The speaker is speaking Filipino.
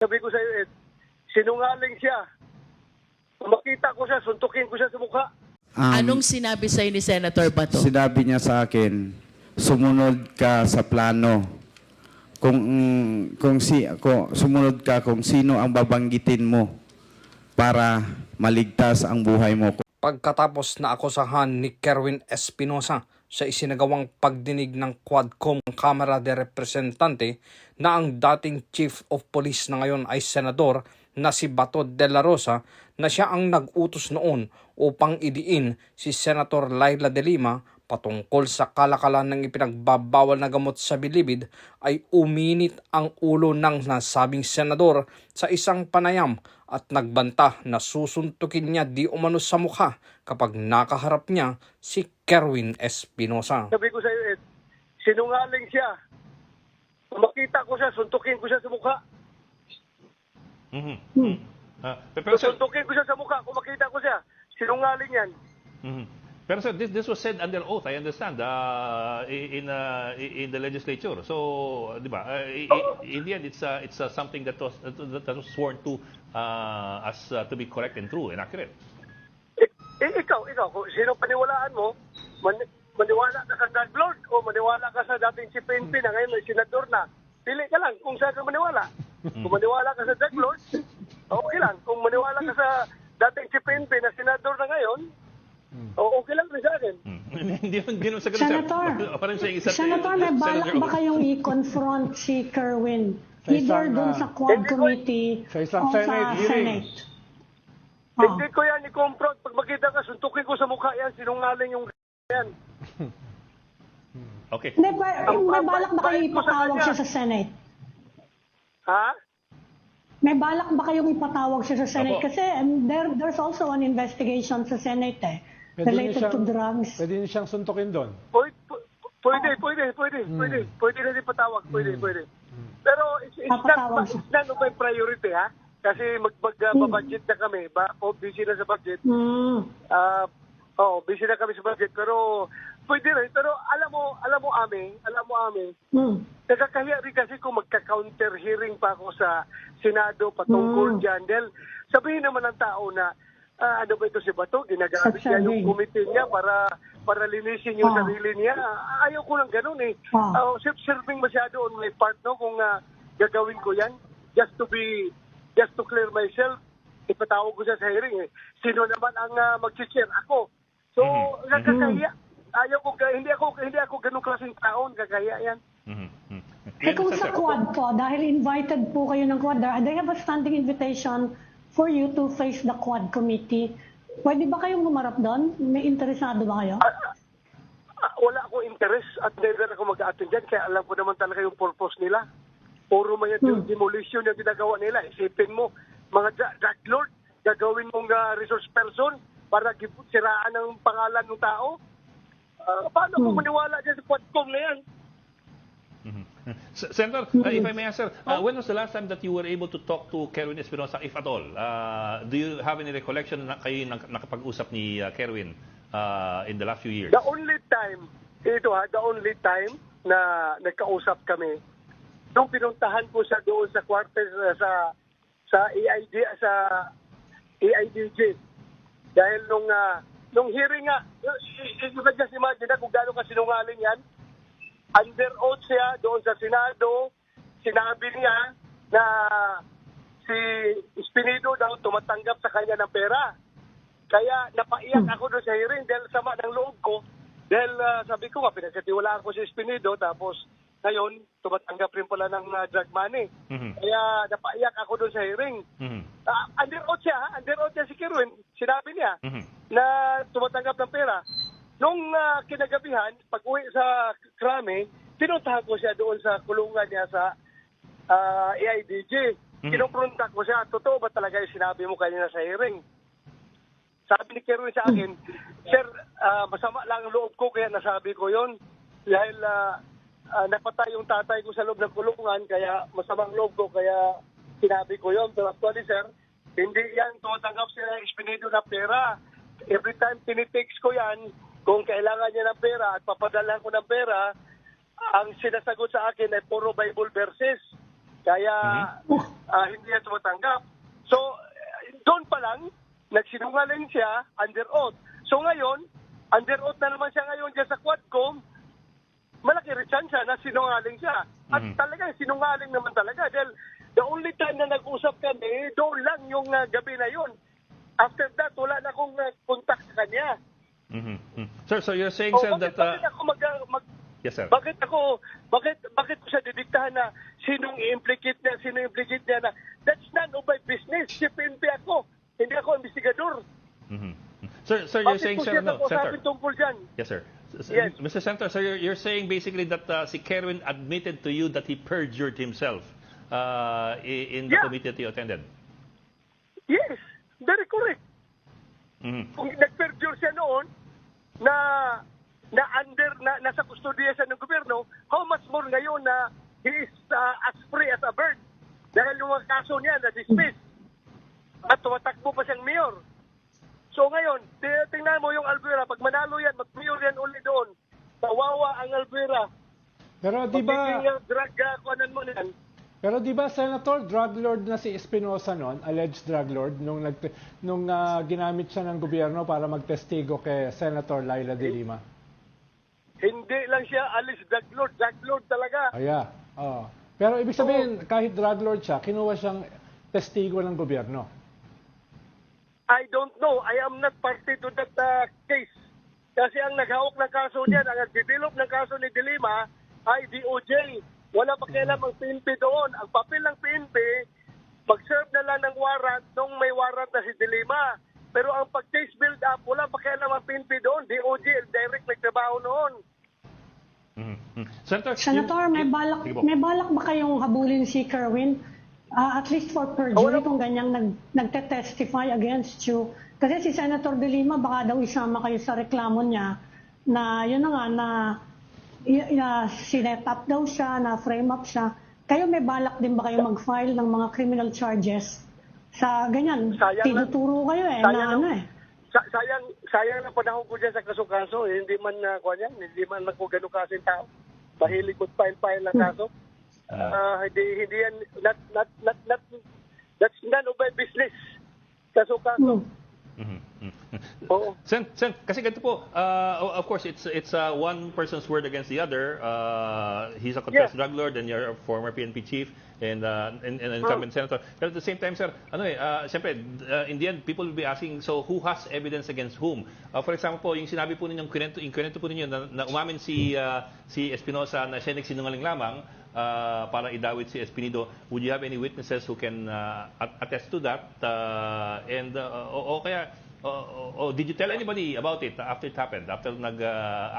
Sabi ko sa iyo, Ed, sinungaling siya. Kung makita ko siya, suntukin ko siya sa mukha. Um, Anong sinabi sa'yo ni Senator Bato? Sinabi niya sa akin, sumunod ka sa plano. Kung mm, kung si kung sumunod ka kung sino ang babanggitin mo para maligtas ang buhay mo. Pagkatapos na akusahan ni Kerwin Espinosa sa isinagawang pagdinig ng Quadcom Kamara de Representante na ang dating Chief of Police na ngayon ay Senador na si Bato de la Rosa na siya ang nag-utos noon upang idiin si Senator Laila de Lima patungkol sa kalakalan ng ipinagbabawal na gamot sa bilibid ay uminit ang ulo ng nasabing senador sa isang panayam at nagbanta na susuntukin niya di umano sa mukha kapag nakaharap niya si Kerwin Espinosa. Sabi ko sa iyo, Ed, sinungaling siya. Kung makita ko siya, suntukin ko siya sa mukha. Mhm. Ah, pe- pero Suntukin ko siya sa mukha kung makita ko siya. Sinungaling yan. mhm. Pero sir, this, this was said under oath, I understand, uh, in uh, in the legislature. So, di ba? Uh, i- in the end, it's uh, it's uh, something that was that was sworn to uh, as uh, to be correct and true and accurate. Eh, eh, ikaw, ikaw, kung sino paniwalaan mo, man, maniwala ka sa drug lord o maniwala ka sa dating si PNP na ngayon may senador na. Pili ka lang kung saan ka maniwala. Kung maniwala ka sa drug lord, okay lang. Kung maniwala ka sa dating si PNP na senador na ngayon, o okay lang rin sa akin. Hmm. Hindi hindi naman sa ganun, Senator. Parang saying isa Senator, may balak ba kayong i-confront si Kerwin? Sa Either isang, dun ah, sa Quad Committee sa isang o Senate sa hearing. Senate. Oh. Hindi ko yan i-confront. Pag makita ka, suntukin ko sa mukha yan. Sinungaling yung yan. Okay. Hindi, Ang may balak ba sa ipatawag siya sa Senate? Ha? May balak ba kayong ipatawag siya sa Senate? Opo. Kasi um, there, there's also an investigation sa Senate eh, Pwede niyo related siyang, to drugs. Pwede niyo siyang suntukin doon. Pwede, pwede, pwede, pwede, pwede. Pwede na din patawag, pwede, pwede. Pero it's, it's not, Papatawag siya. it's not of my priority, ha? Kasi mag, mag, uh, budget na kami. Ba, o, busy na sa budget. Hmm. Ah, oh, busy na kami sa budget. Pero, pwede rin. Pero, alam mo, alam mo, Ami, alam mo, Ami, Hmm. Nagkakahiya rin kasi kung magka-counter hearing pa ako sa Senado patungkol Mm. dyan. Dahil sabihin naman ng tao na ah, ano ba ito si Bato? Ginagamit niya yung committee niya para para linisin yung Ah. sarili niya. Ayaw ko ng ganun eh. Ah. Ah, self-serving masyado on my part no kung ah, gagawin ko yan just to be just to clear myself ipatawag ko siya sa hearing eh. Sino naman ang uh, mag-share? Ako. So, Mhm. nagkakahiya. Ayaw ko, hindi ako, hindi ako ganun klaseng taon, kakahiya yan. Mhm. Mhm. Eh kung sa Quad po, dahil invited po kayo ng Quad, they have a standing invitation for you to face the Quad Committee. Pwede ba kayong humarap doon? May interesado ba kayo? Ah, wala akong interest at never ako mag-attend dyan kaya alam ko naman talaga yung purpose nila. Puro may Hmm. demolition yung ginagawa nila. Isipin mo, mga drug lord, gagawin mong ah, resource person para siraan ang pangalan ng tao. Ah, paano Hmm. ako maniwala dyan sa Quadcom na yan? Mhm. Senator, uh, if I may answer, uh, when was the last time that you were able to talk to Kerwin Espinosa, if at all? Uh, do you have any recollection na kayo nak- nakapag-usap ni uh, Kerwin uh, in the last few years? The only time, ito ha, the only time na nagkausap kami, nung pinuntahan ko siya doon sa quarters uh, sa sa EID sa EIDJ. Dahil nung ah, nung hearing nga, y- y- you can just imagine na kung gaano ka sinungaling yan. Under oath siya doon sa Senado, sinabi niya na si Espinido daw tumatanggap sa kanya ng pera. Kaya napaiyak ako doon sa hearing dahil sama ng loob ko. Dahil ah, sabi ko nga, pinagkatiwalaan ko si Espinido tapos ngayon, tumatanggap rin pala ng ah, drug money. Mhm. Kaya napaiyak ako doon sa hearing. Mhm. Ah, under oath siya, ha? under oath siya si Kirwin. Sinabi niya Mhm. na tumatanggap ng pera. Nung ah, kinagabihan, pag uwi sa krame, pinuntahan ko siya doon sa kulungan niya sa ah, AIDJ. Mhm. Kinumpronta ko siya, totoo ba talaga yung sinabi mo kanina sa hearing? Sabi ni Kerwin sa akin, Sir, ah, masama lang ang loob ko kaya nasabi ko yon Dahil ah, ah, napatay yung tatay ko sa loob ng kulungan, kaya masamang loob ko, kaya sinabi ko yon Pero actually, sir, hindi yan tumatanggap sila ng Espinido na pera. Every time tinitext ko yan, kung kailangan niya ng pera at papadala ko ng pera, ang sinasagot sa akin ay puro Bible verses. Kaya ah, hindi niya tumatanggap. So, doon pa lang, nagsinungaling siya under oath. So ngayon, under oath na naman siya ngayon dyan sa Quadcom, malaki rin siya na sinungaling siya. At talaga, sinungaling naman talaga. Dahil the only time na nag-usap kami, doon lang yung ah, gabi na yun. After that, wala na akong ah, contact sa kanya. Mhm, mhm. Sir, so you're saying, O, sir, bakit, that... uh, bakit ako mag, mag, yes, sir. bakit ako, bakit, bakit ko siya didiktahan na sinong i-implicate niya, sinong i-implicate niya na that's none of my business. Si PNP ako. Hindi ako investigador. Mhm, mhm. Sir, sir, you're Bakit saying, sir, no, Senator. tungkol dyan? Yes, sir. Yes. Mr. Senator, so you're, you're saying basically that uh, si Kerwin admitted to you that he perjured himself uh, in the Yeah. committee that you attended. Yes, very correct. Mhm. Kung nag-perjure siya na under na nasa kustodiya siya ng gobyerno, how much more ngayon na he is uh, as free as a bird dahil yung mga kaso niya na dismiss at tumatakbo pa siyang mayor. So ngayon, ti- tingnan mo yung Alvera, pag manalo yan, mag-mayor yan uli doon. Kawawa ang Alvera. Pero di ba uh, drug uh, mo yan. Pero di ba Senator, drug lord na si Espinosa noon, alleged drug lord nung nag nung ah, ginamit siya ng gobyerno para magtestigo kay Senator Laila de Lima. Hindi lang siya alis drug lord, drug lord talaga. Aya. Oh. Pero ibig sabihin, kahit drug lord siya, kinuha siyang testigo ng gobyerno. I don't know. I am not party to that uh, case. Kasi ang naghawak ng kaso niyan, ang nag-develop ng kaso ni Dilima ay DOJ. Wala pakialam ang PNP doon. Ang papel ng PNP, mag-serve na lang ng warrant nung may warrant na si Dilima. Pero ang pag-case build up, wala pakialam ang PNP doon. DOJ, direct may trabaho noon. Mhm, mhm. Senator, Senator, you- may balak may balak ba kayong habulin si Kerwin? Ah, at least for perjury wala kung ganyang nag, nagte-testify against you. Kasi si Senator De Lima baka daw isama kayo sa reklamo niya na yun na nga na y- sinet up daw siya, na frame up siya. Kayo may balak din ba kayo mag-file ng mga criminal charges sa ganyan? Sayang. Tinuturo kayo eh, Sayang na ano eh. Sa- sayang, sayang na panahon ko dyan sa kaso-kaso. Eh, hindi man na, uh, yan, hindi man ako ganun kasi tao. Mahilig ko file-file ng kaso. Ah, hindi, hindi yan, not, not, not, not, that's none of my business. Kaso-kaso. Hmm. Oo. Sen, Sen, kasi ganito po, uh, of course, it's it's uh, one person's word against the other. Uh, he's a confessed Yeah. drug lord and you're a former PNP chief and, uh, and, and incumbent senator. But at the same time, sir, ano eh, uh, siyempre, uh, in the end, people will be asking, so who has evidence against whom? Uh, for example po, yung sinabi po ninyong, kwento, yung kwento po ninyo na, na umamin si, uh, si Espinosa na siya nagsinungaling lamang, uh, para idawit si Espinido. Would you have any witnesses who can uh, at- attest to that? Uh, and uh, o, o kaya o, o- o did you tell anybody about it after it happened? After nag uh,